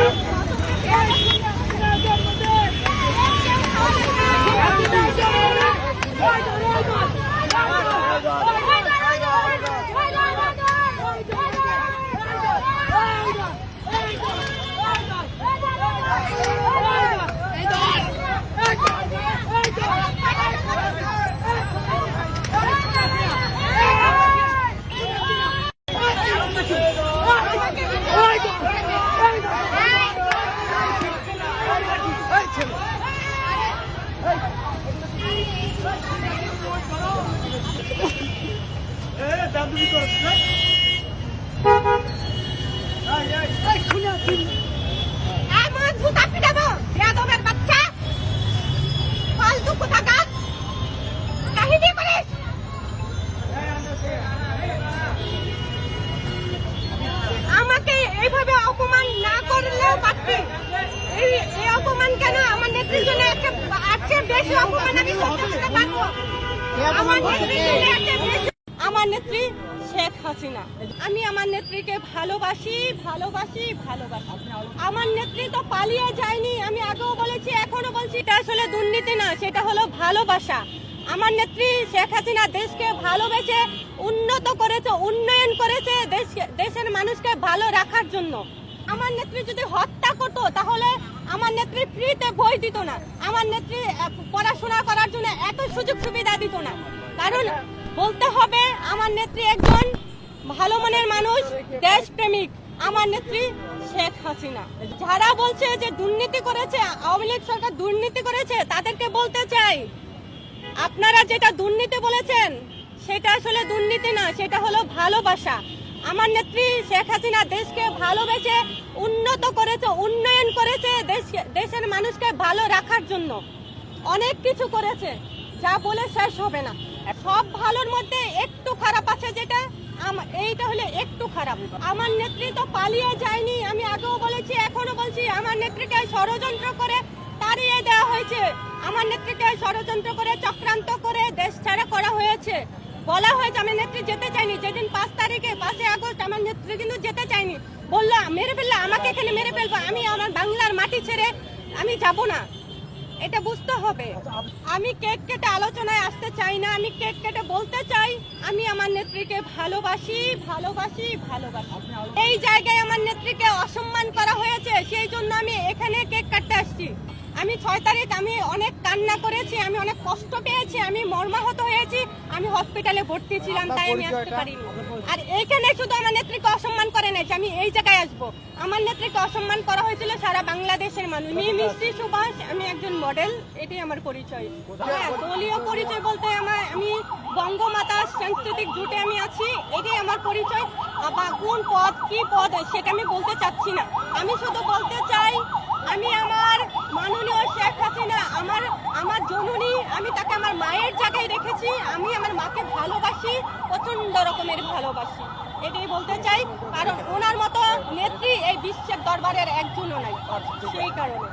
Thank you. আমাকে এইভাবে অপমান না করলেও আমার নেত্রীর জন্য একটা বেশি অপমান আমি করতে পারব আমার নেত্রীর জন্য একটা বেশি- আমার নেত্রী শেখ হাসিনা। আমি আমার নেত্রীকে ভালোবাসি ভালোবাসি ভালোবাসি। আমার নেত্রী তো পালিয়ে যায়নি, আমি আগেও বলেছি এখনও বলছি, এটা আসলে দুর্নীতি না, সেটা হলো ভালোবাসা। আমার নেত্রী শেখ হাসিনা দেশকে ভালোবেসে উন্নত করেছে, উন্নয়ন করেছে দেশের মানুষকে ভালো রাখার জন্য। আমার নেত্রী যদি হত্যা করতো, তাহলে আমার নেত্রী ফ্রিতে বই দিত না। আমার নেত্রী পড়াশোনা করার জন্য এত সুযোগ সুবিধা দিত না। কারণ বলতে হবে, আমার নেত্রী একজন ভালো মনের মানুষ, দেশপ্রেমিক। আমার নেত্রী শেখ হাসিনা। যারা বলছে যে দুর্নীতি করেছে, আওয়ামী লীগ সরকার দুর্নীতি করেছে, তাদেরকে বলতে চাই, আপনারা যেটা দুর্নীতি বলেছেন, সেটা আসলে দুর্নীতি না, সেটা হলো ভালোবাসা। আমার নেত্রী শেখ হাসিনা দেশকে ভালোবেসে উন্নত করেছে, উন্নয়ন করেছে দেশের মানুষকে ভালো রাখার জন্য। অনেক কিছু করেছে, যা বলে শেষ হবে না। সব ভালোর মধ্যে একটু খারাপ আছে যেটা এইটা হলে একটু খারাপ। আমার নেত্রী তো পালিয়ে যায়নি, আমি আগেও বলেছি এখনও বলছি, আমার নেত্রীকে ষড়যন্ত্র করে তাড়িয়ে দেওয়া হয়েছে। আমার নেত্রীকে ষড়যন্ত্র করে, চক্রান্ত করে দেশ ছাড়া করা হয়েছে। বলা হয়েছে আমি নেত্রী যেতে চাইনি যেদিন পাঁচ তারিখে, পাঁচই আগস্ট, আমার নেত্রী কিন্তু যেতে চাইনি বলল, মেরে ফেললে, আমাকে এখানে মেরে ফেলব। আমি আমার বাংলার মাটি ছেড়ে আমি যাব না। এটা বুঝতে হবে। আমি কেক কেটে আলোচনায় আসতে চাই না, আমি কেক কেটে বলতে চাই, আমি আমার নেত্রীকে ভালোবাসি ভালোবাসি ভালোবাসি। এই জায়গায় আমার নেত্রীকে অসম্মান করা হয়েছে সেই জন্য আমি এখানে কেক কাটতে আসছি আমি ছয় তারিখ আমি অনেক কান্না করেছি আমি অনেক কষ্ট পেয়েছি আমি মর্মাহত হয়েছি আমি হসপিটালে ভর্তি ছিলাম তাই আমি আসতে পারিনি। আর এইখানে শুধু আমার নেত্রীকে অসম্মান করে যে আমি এই জায়গায় আসব। আমার নেত্রীকে অসম্মান করা হয়েছিল সারা বাংলাদেশের মানুষ। মি মিষ্টি সুভাষ আমি একজন মডেল এটাই আমার পরিচয়। হ্যাঁ দলীয় পরিচয় বলতে আমার আমি বঙ্গমাতা সাংস্কৃতিক জুটে আমি আছি এটাই আমার পরিচয়। বা কোন পদ, কি পদ, সেটা আমি বলতে চাচ্ছি না। আমি শুধু বলতে চাই, আমি আমার মাননীয় শেখ হাসিনা, আমার আমার জননী, আমি তাকে আমার মায়ের জায়গায় রেখেছি, আমি আমার মাকে ভালোবাসি প্রচণ্ড রকমের ভালোবাসি। এটাই বলতে চাই, কারণ ওনার মতো নেত্রী এই বিশ্বের দরবারের একজনও নাই, সেই কারণে।